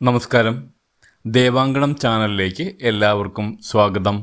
നമസ്കാരം. ദേവാങ്കണം ചാനലിലേക്ക് എല്ലാവർക്കും സ്വാഗതം.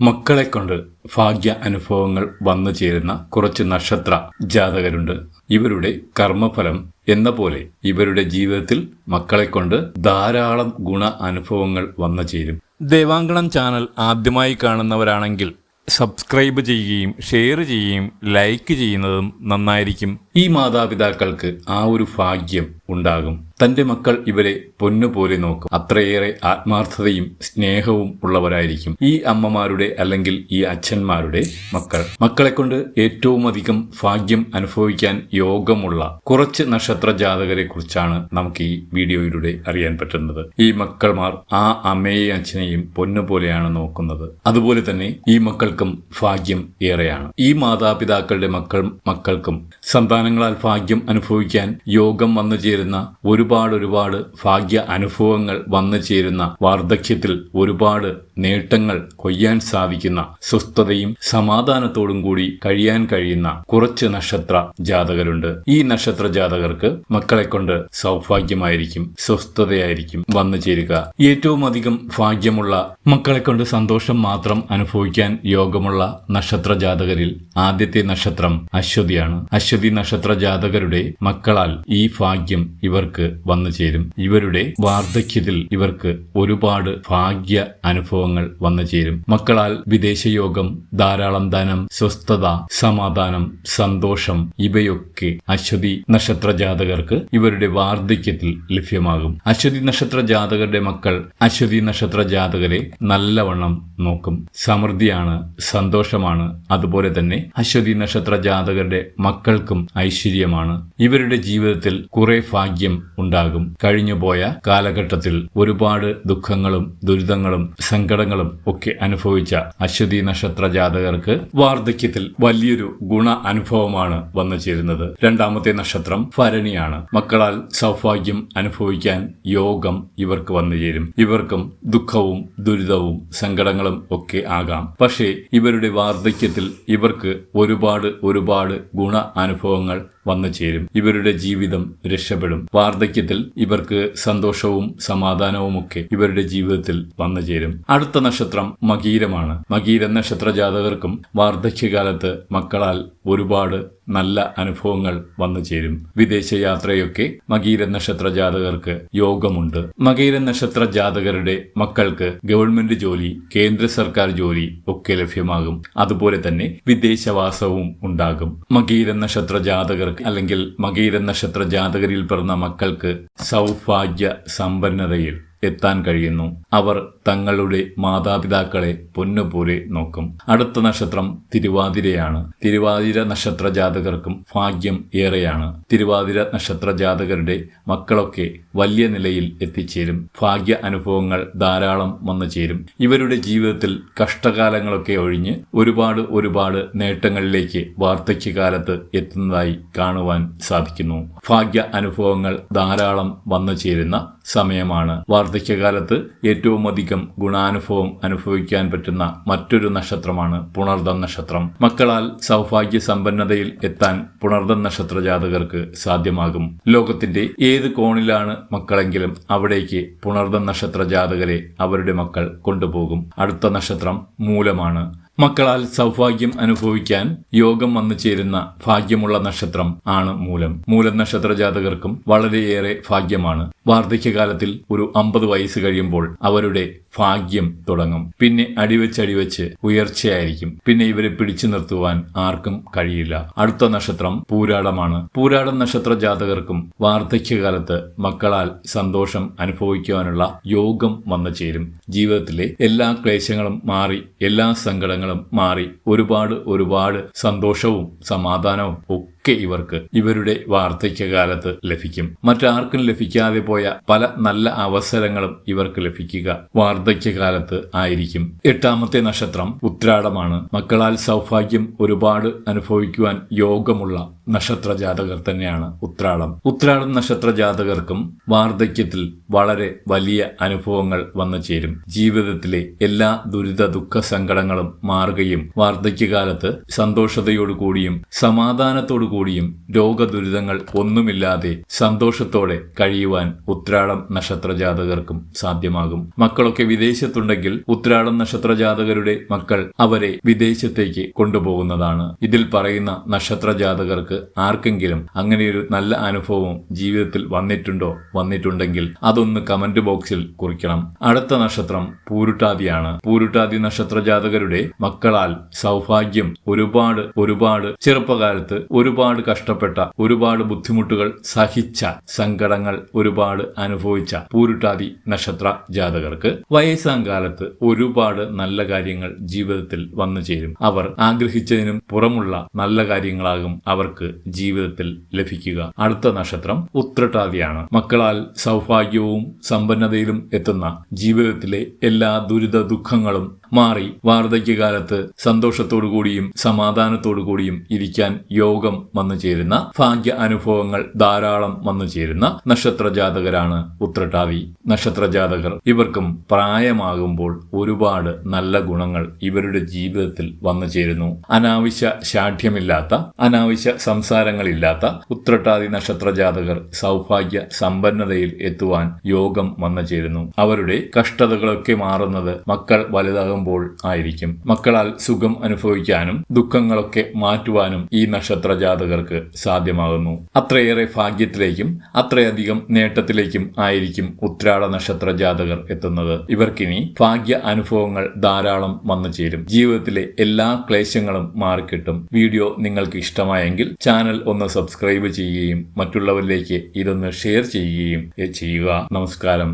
മക്കളെ കൊണ്ട് ഭാഗ്യ അനുഭവങ്ങൾ വന്നു ചേരുന്ന കുറച്ച് നക്ഷത്ര ജാതകരുണ്ട്. ഇവരുടെ കർമ്മഫലം എന്ന പോലെ ഇവരുടെ ജീവിതത്തിൽ മക്കളെ കൊണ്ട് ധാരാളം ഗുണ അനുഭവങ്ങൾ വന്നു ചേരും. ദേവാങ്കണം ചാനൽ ആദ്യമായി കാണുന്നവരാണെങ്കിൽ സബ്സ്ക്രൈബ് ചെയ്യുകയും ഷെയർ ചെയ്യുകയും ലൈക്ക് ചെയ്യുന്നതും നന്നായിരിക്കും. ഈ മാതാപിതാക്കൾക്ക് ആ ഒരു ഭാഗ്യം ഉണ്ടാകും. തന്റെ മക്കൾ ഇവരെ പൊന്നുപോലെ നോക്കും. അത്രയേറെ ആത്മാർത്ഥതയും സ്നേഹവും ഉള്ളവരായിരിക്കും ഈ അമ്മമാരുടെ അല്ലെങ്കിൽ ഈ അച്ഛന്മാരുടെ മക്കൾ. മക്കളെ കൊണ്ട് ഏറ്റവും അധികം ഭാഗ്യം അനുഭവിക്കാൻ യോഗമുള്ള കുറച്ച് നക്ഷത്ര ജാതകരെ കുറിച്ചാണ് നമുക്ക് ഈ വീഡിയോയിലൂടെ അറിയാൻ പറ്റുന്നത്. ഈ മക്കൾമാർ ആ അമ്മയെയും അച്ഛനെയും പൊന്നുപോലെയാണ് നോക്കുന്നത്. അതുപോലെ തന്നെ ഈ മക്കൾക്കും ഭാഗ്യം ഏറെയാണ്. ഈ മാതാപിതാക്കളുടെ മക്കൾ മക്കൾക്കും സന്താനങ്ങളാൽ ഭാഗ്യം അനുഭവിക്കാൻ യോഗം വന്നു ചേരുന്ന ഒരുപാട് ഒരുപാട് ഒരുപാട് ഭാഗ്യ അനുഭവങ്ങൾ വന്നു ചേരുന്ന വാർദ്ധക്യത്തിൽ ഒരുപാട് നേട്ടങ്ങൾ കൊയ്യാൻ സാധിക്കുന്ന സ്വസ്ഥതയും സമാധാനത്തോടും കൂടി കഴിയാൻ കഴിയുന്ന കുറച്ച് നക്ഷത്ര ജാതകരുണ്ട്. ഈ നക്ഷത്ര ജാതകർക്ക് മക്കളെ കൊണ്ട് സൗഭാഗ്യമായിരിക്കും സ്വസ്ഥതയായിരിക്കും വന്നു ചേരുക. ഏറ്റവും അധികം ഭാഗ്യമുള്ള മക്കളെ കൊണ്ട് സന്തോഷം മാത്രം അനുഭവിക്കാൻ യോഗമുള്ള നക്ഷത്ര ജാതകരിൽ ആദ്യത്തെ നക്ഷത്രം അശ്വതിയാണ്. അശ്വതി നക്ഷത്ര ജാതകരുടെ മക്കളാൽ ഈ ഭാഗ്യം ഇവർക്ക് വന്നു ചേരും. ഇവരുടെ വാർദ്ധക്യത്തിൽ ഇവർക്ക് ഒരുപാട് ഭാഗ്യ അനുഭവങ്ങൾ വന്നു ചേരും. മക്കളാൽ വിദേശയോഗം ധാരാളം ധനം സ്വസ്ഥത സമാധാനം സന്തോഷം ഇവയൊക്കെ അശ്വതി നക്ഷത്ര ജാതകർക്ക് ഇവരുടെ വാർദ്ധക്യത്തിൽ ലഭ്യമാകും. അശ്വതി നക്ഷത്ര ജാതകരുടെ മക്കൾ അശ്വതി നക്ഷത്ര ജാതകരെ നല്ലവണ്ണം നോക്കും. സമൃദ്ധിയാണ് സന്തോഷമാണ്. അതുപോലെ തന്നെ അശ്വതി നക്ഷത്ര ജാതകരുടെ മക്കൾക്കും ഐശ്വര്യമാണ്. ഇവരുടെ ജീവിതത്തിൽ കുറെ ഭാഗ്യം ഉണ്ടാകും. കഴിഞ്ഞു പോയ കാലഘട്ടത്തിൽ ഒരുപാട് ദുഃഖങ്ങളും ദുരിതങ്ങളും സങ്കടങ്ങളും ഒക്കെ അനുഭവിച്ച അശ്വതി നക്ഷത്ര ജാതകർക്ക് വാർദ്ധക്യത്തിൽ വലിയൊരു ഗുണ അനുഭവമാണ് വന്നു ചേരുന്നത്. രണ്ടാമത്തെ നക്ഷത്രം ഭരണിയാണ്. മക്കളാൽ സൗഭാഗ്യം അനുഭവിക്കാൻ യോഗം ഇവർക്ക് വന്നു ചേരും. ഇവർക്കും ദുഃഖവും ദുരിതവും സങ്കടങ്ങളും ഒക്കെ ആകാം. പക്ഷേ ഇവരുടെ വാർദ്ധക്യത്തിൽ ഇവർക്ക് ഒരുപാട് ഒരുപാട് ഗുണ അനുഭവങ്ങൾ വന്നു ചേരും. ഇവരുടെ ജീവിതം രക്ഷപ്പെടും. വാർദ്ധക്യത്തിൽ ഇവർക്ക് സന്തോഷവും സമാധാനവും ഒക്കെ ഇവരുടെ ജീവിതത്തിൽ വന്നു ചേരും. അടുത്ത നക്ഷത്രം മകീരമാണ്. മകീര നക്ഷത്ര ജാതകർക്കും വാർദ്ധക്യകാലത്ത് മക്കളാൽ ഒരുപാട് നല്ല അനുഭവങ്ങൾ വന്നു ചേരും. വിദേശയാത്രയൊക്കെ മകീര നക്ഷത്ര ജാതകർക്ക് യോഗമുണ്ട്. മകീര നക്ഷത്ര ജാതകരുടെ മക്കൾക്ക് ഗവൺമെന്റ് ജോലി കേന്ദ്ര സർക്കാർ ജോലി ഒക്കെ ലഭ്യമാകും. അതുപോലെ തന്നെ വിദേശവാസവും ഉണ്ടാകും. മകീര നക്ഷത്ര ജാതകർക്ക് അല്ലെങ്കിൽ മകീര നക്ഷത്ര ജാതകരിൽ പിറന്ന മക്കൾക്ക് സൗഭാഗ്യ സമ്പന്നതയിൽ എത്താൻ കഴിയുന്നു. അവർ തങ്ങളുടെ മാതാപിതാക്കളെ പൊന്നുപോലെ നോക്കും. അടുത്ത നക്ഷത്രം തിരുവാതിരയാണ്. തിരുവാതിര നക്ഷത്ര ജാതകർക്കും ഭാഗ്യം ഏറെയാണ്. തിരുവാതിര നക്ഷത്ര ജാതകരുടെ മക്കളൊക്കെ വലിയ നിലയിൽ എത്തിച്ചേരും. ഭാഗ്യ അനുഭവങ്ങൾ ധാരാളം വന്നു ചേരും. ഇവരുടെ ജീവിതത്തിൽ കഷ്ടകാലങ്ങളൊക്കെ ഒഴിഞ്ഞ് ഒരുപാട് ഒരുപാട് നേട്ടങ്ങളിലേക്ക് വാർദ്ധക്യകാലത്ത് എത്തുന്നതായി കാണുവാൻ സാധിക്കുന്നു. ഭാഗ്യ അനുഭവങ്ങൾ ധാരാളം വന്നു ചേരുന്ന സമയമാണ് വാർദ്ധക്യകാലത്ത് ഏറ്റവും അധികം ഗുണാനുഭവം അനുഭവിക്കാൻ പറ്റുന്ന മറ്റൊരു നക്ഷത്രമാണ് പുണർദം നക്ഷത്രം. മക്കളാൽ സൗഭാഗ്യ സമ്പന്നതയിൽ എത്താൻ പുണർദം നക്ഷത്ര ജാതകർക്ക് സാധ്യമാകും. ലോകത്തിന്റെ ഏത് കോണിലാണ് മക്കളെങ്കിലും അവിടേക്ക് പുണർദം നക്ഷത്ര ജാതകരെ അവരുടെ മക്കൾ കൊണ്ടുപോകും. അടുത്ത നക്ഷത്രം മൂലമാണ്. മക്കളാൽ സൗഭാഗ്യം അനുഭവിക്കാൻ യോഗം വന്നു ചേരുന്ന ഭാഗ്യമുള്ള നക്ഷത്രം ആണ് മൂലം. മൂലം നക്ഷത്ര ജാതകർക്കും വളരെയേറെ ഭാഗ്യമാണ്. വാർദ്ധക്യകാലത്തിൽ ഒരു അമ്പത് വയസ്സ് കഴിയുമ്പോൾ അവരുടെ ഭാഗ്യം തുടങ്ങും. പിന്നെ അടിവെച്ചടിവെച്ച് അടിവെച്ച് ഉയർച്ചയായിരിക്കും. പിന്നെ ഇവരെ പിടിച്ചു നിർത്തുവാൻ ആർക്കും കഴിയില്ല. അടുത്ത നക്ഷത്രം പൂരാടമാണ്. പൂരാടം നക്ഷത്ര ജാതകർക്കും വാർദ്ധക്യകാലത്ത് മക്കളാൽ സന്തോഷം അനുഭവിക്കുവാനുള്ള യോഗം വന്നു ചേരും. ജീവിതത്തിലെ എല്ലാ ക്ലേശങ്ങളും മാറി എല്ലാ സങ്കടങ്ങളും മാറി ഒരുപാട് ഒരുപാട് സന്തോഷവും സമാധാനവും ഒക്കെ ഇവർക്ക് ഇവരുടെ വാർദ്ധക്യകാലത്ത് ലഭിക്കും. മറ്റാർക്കും ലഭിക്കാതെ പോയ പല നല്ല അവസരങ്ങളും ഇവർക്ക് ലഭിക്കുക വാർദ്ധക്യകാലത്ത് ആയിരിക്കും. എട്ടാമത്തെ നക്ഷത്രം ഉത്രാടമാണ്. മക്കളാൽ സൗഭാഗ്യം ഒരുപാട് അനുഭവിക്കുവാൻ യോഗമുള്ള നക്ഷത്ര ജാതകർ തന്നെയാണ് ഉത്രാടം. ഉത്രാടം നക്ഷത്ര ജാതകർക്കും വാർദ്ധക്യത്തിൽ വളരെ വലിയ അനുഭവങ്ങൾ വന്നു ചേരും. ജീവിതത്തിലെ എല്ലാ ദുരിത ദുഃഖ സങ്കടങ്ങളും മാറുകയും വാർദ്ധക്യകാലത്ത് സന്തോഷതയോടുകൂടിയും സമാധാനത്തോടു കൂടിയും രോഗദുരിതങ്ങൾ ഒന്നുമില്ലാതെ സന്തോഷത്തോടെ കഴിയുവാൻ ഉത്രാടം നക്ഷത്രജാതകർക്കും സാധ്യമാകും. മക്കളൊക്കെ വിദേശത്തുണ്ടെങ്കിൽ ഉത്രാടം നക്ഷത്രജാതകരുടെ മക്കൾ അവരെ വിദേശത്തേക്ക് കൊണ്ടുപോകുന്നതാണ്. ഇതിൽ പറയുന്ന നക്ഷത്രജാതകർക്ക് ആർക്കെങ്കിലും അങ്ങനെയൊരു നല്ല അനുഭവം ജീവിതത്തിൽ വന്നിട്ടുണ്ടോ? വന്നിട്ടുണ്ടെങ്കിൽ അതൊന്ന് കമന്റ് ബോക്സിൽ കുറിക്കണം. അടുത്ത നക്ഷത്രം പൂരുട്ടാതിയാണ്. പൂരുട്ടാതി നക്ഷത്ര ജാതകരുടെ മക്കളാൽ സൗഭാഗ്യം ഒരുപാട് ഒരുപാട് ചെറുപ്പകാലത്ത് ഒരുപാട് കഷ്ടപ്പെട്ട ഒരുപാട് ബുദ്ധിമുട്ടുകൾ സഹിച്ച സങ്കടങ്ങൾ ഒരുപാട് അനുഭവിച്ച പൂരുട്ടാതി നക്ഷത്ര ജാതകർക്ക് വയസ്സാം കാലത്ത് ഒരുപാട് നല്ല കാര്യങ്ങൾ ജീവിതത്തിൽ വന്നു ചേരും. അവർ ആഗ്രഹിച്ചതിനും പുറമുള്ള നല്ല കാര്യങ്ങളാകും അവർക്ക് ജീവിതത്തിൽ ലഭിക്കുക. അടുത്ത നക്ഷത്രം ഉത്രട്ടാതിയാണ്. മക്കളാൽ സൗഭാഗ്യവും സമ്പന്നതയിലും എത്തുന്ന ജീവിതത്തിലെ എല്ലാ ദുരിത ദുഃഖങ്ങളും മാറി വാർദ്ധക്യകാലത്ത് സന്തോഷത്തോടു കൂടിയും സമാധാനത്തോടു കൂടിയും ഇരിക്കാൻ യോഗം വന്നു ചേരുന്ന ഭാഗ്യ അനുഭവങ്ങൾ ധാരാളം വന്നു ചേരുന്ന നക്ഷത്ര ജാതകരാണ് ഉത്രട്ടാതി. നക്ഷത്ര ജാതകർ ഇവർക്കും പ്രായമാകുമ്പോൾ ഒരുപാട് നല്ല ഗുണങ്ങൾ ഇവരുടെ ജീവിതത്തിൽ വന്നു ചേരുന്നു. അനാവശ്യ ശാഠ്യമില്ലാത്ത അനാവശ്യ സംസാരങ്ങളില്ലാത്ത ഉത്രട്ടാതി നക്ഷത്ര ജാതകർ സൗഭാഗ്യ സമ്പന്നതയിൽ എത്തുവാൻ യോഗം വന്നു ചേരുന്നു. അവരുടെ കഷ്ടതകളൊക്കെ മാറുന്നത് മക്കൾ വലുതാകുമ്പോൾ ആയിരിക്കും. മക്കളാൽ സുഖം അനുഭവിക്കാനും ദുഃഖങ്ങളൊക്കെ മാറ്റുവാനും ഈ നക്ഷത്ര ജാതകർക്ക് സാധ്യമാകുന്നു. അത്രയേറെ ഭാഗ്യത്തിലേക്കും അത്രയധികം നേട്ടത്തിലേക്കും ആയിരിക്കും ഉത്രാട നക്ഷത്ര ജാതകർ എത്തുന്നത്. ഇവർക്കിനി ഭാഗ്യ അനുഭവങ്ങൾ ധാരാളം വന്നു ചേരും. ജീവിതത്തിലെ എല്ലാ ക്ലേശങ്ങളും മാറിക്കിട്ടും. വീഡിയോ നിങ്ങൾക്ക് ഇഷ്ടമായെങ്കിൽ ചാനൽ ഒന്ന് സബ്സ്ക്രൈബ് ചെയ്യുകയും മറ്റുള്ളവരിലേക്ക് ഇതൊന്ന് ഷെയർ ചെയ്യുകയും ചെയ്യുക. നമസ്കാരം.